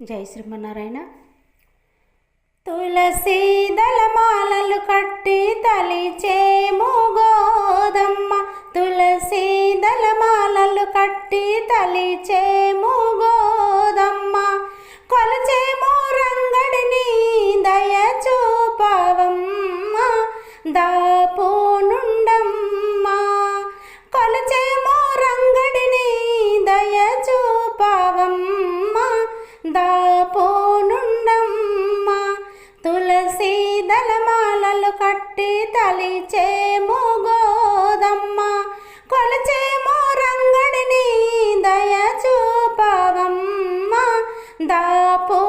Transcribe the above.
జై శ్రీమన్నారాయణ. తులసి దళమాలలు కట్టి తలిచే గోదమ్మ తులసి దళమాలలు కట్టి తలిచే గోదమ్మ కొలచేము రంగడిని దయచూపవమ్మ దాపు నుండి దాపోనుండమ్మ తులసి దళమాలలు కట్టి తలిచేము గోదమ్మ కొలచేము రంగడిని దయ చూపవమ్మ. దాపు